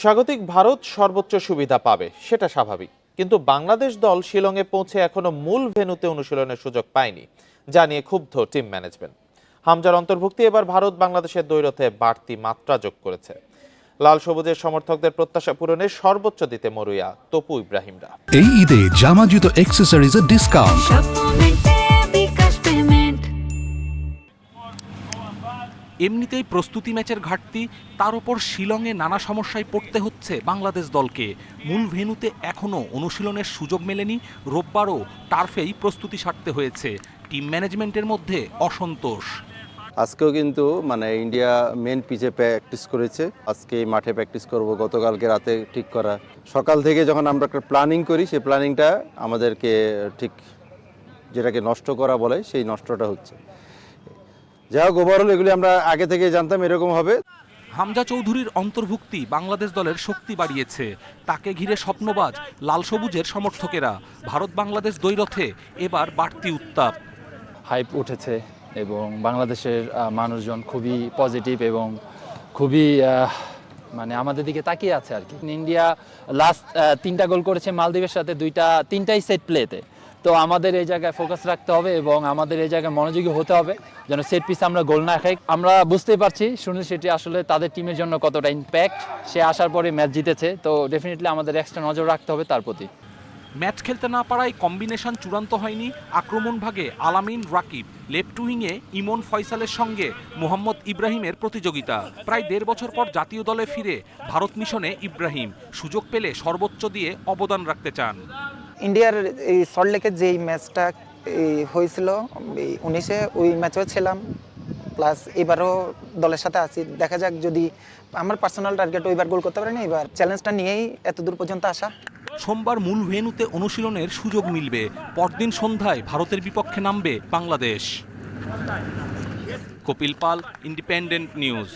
স্বাগতিক ভারত সর্বোচ্চ সুবিধা পাবে সেটা স্বাভাবিক। কিন্তু বাংলাদেশ দল শিলংয়ে পৌঁছে এখনও মূল ভেন্যুতে অনুশীলনের সুযোগ পায়নি যা নিয়ে ক্ষুব্ধ টিম ম্যানেজমেন্ট। হামজার অন্তর্ভুক্তি এবার ভারত বাংলাদেশের দ্বৈরথে বাড়তি মাত্রা যোগ করেছে। লাল সবুজের সমর্থকদের প্রত্যাশা পূরণে সর্বোচ্চ দিতে মরুয়া তপু ইব্রাহিমরা। এই ঈদে জামা জুতো অ্যাক্সেসরিজের ডিসকাউন্ট এমনিতেই প্রস্তুতি ম্যাচের ঘাটতি, তার ওপর শিলংয়ে নানা সমস্যায় পড়তে হচ্ছে বাংলাদেশ দলকে। মূল ভেন্যুতে এখনও অনুশীলনের সুযোগ মেলেনি, রোববারও টার্ফেই প্রস্তুতি সারতে হয়েছে। টিম ম্যানেজমেন্টের মধ্যে অসন্তোষ। আজকেও কিন্তু মানে ইন্ডিয়া মেন পিচে প্র্যাকটিস করেছে। আজকে মাঠে প্র্যাকটিস করব গতকালকে রাতে ঠিক করা। সকাল থেকে যখন আমরা একটা প্ল্যানিং করি, সেই প্ল্যানিংটা আমাদেরকে ঠিক যেটাকে নষ্ট করা বলে, সেই নষ্টটা হচ্ছে। যাই হোক ওভারঅল এগুলি আমরা আগে থেকে জানতাম এরকম হবে। হামজা চৌধুরীর অন্তর্ভুক্তি বাংলাদেশ দলের শক্তি বাড়িয়েছে। তাকে ঘিরে স্বপ্নবাজ লাল সবুজের সমর্থকেরা। ভারত বাংলাদেশ দ্বৈরথে এবার বাড়তি উত্তাপ। হাইপ উঠেছে এবং বাংলাদেশের মানুষজন খুবই পজিটিভ এবং খুবই মানে আমাদের দিকে তাকিয়ে আছে আর কি। ইন্ডিয়া লাস্ট তিনটা গোল করেছে মালদ্বীপের সাথে দুইটা তিনটাই সেট প্লেতে তো আমাদের এই জায়গায় ফোকাস রাখতে হবে এবং আমাদের এই জায়গায় মনোযোগী হতে হবে যেন সেট পিস আমরা গোল না খাই। আমরা বুঝতেই পারছি সুনীল শেট্টি আসলে তাদের টিমের জন্য কতটা ইম্প্যাক্ট সে আসার পরে ম্যাচ জিতেছে, তো ডেফিনেটলি আমাদের এক্সট্রা নজর রাখতে হবে তার প্রতি। ম্যাচ খেলতে না পারায় কম্বিনেশন চূড়ান্ত হয়নি আক্রমণ ভাগে আলামিন রাকিব। লেফট উইংয়ে ইমন ফয়সালের সঙ্গে মোহাম্মদ ইব্রাহিমের প্রতিযোগিতা। প্রায় দেড় বছর পর জাতীয় দলে ফিরে ভারত মিশনে ইব্রাহিম। সুযোগ পেলে সর্বোচ্চ দিয়ে অবদান রাখতে চান। ইন্ডিয়ার এই সল্টলেকের যেই ম্যাচটা হয়েছিল উনিশে ওই ম্যাচেও ছিলাম। প্লাস এবারও দলের সাথে আছি। দেখা যাক যদি আমার পার্সোনাল টার্গেট ওইবার গোল করতে পারিনি এবার চ্যালেঞ্জটা নিয়েই এত দূর পর্যন্ত আসা। সোমবার মূল ভেন্যুতে অনুশীলনের সুযোগ মিলবে। পরদিন সন্ধ্যায় ভারতের বিপক্ষে নামবে Bangladesh. Kapil Pal Independent News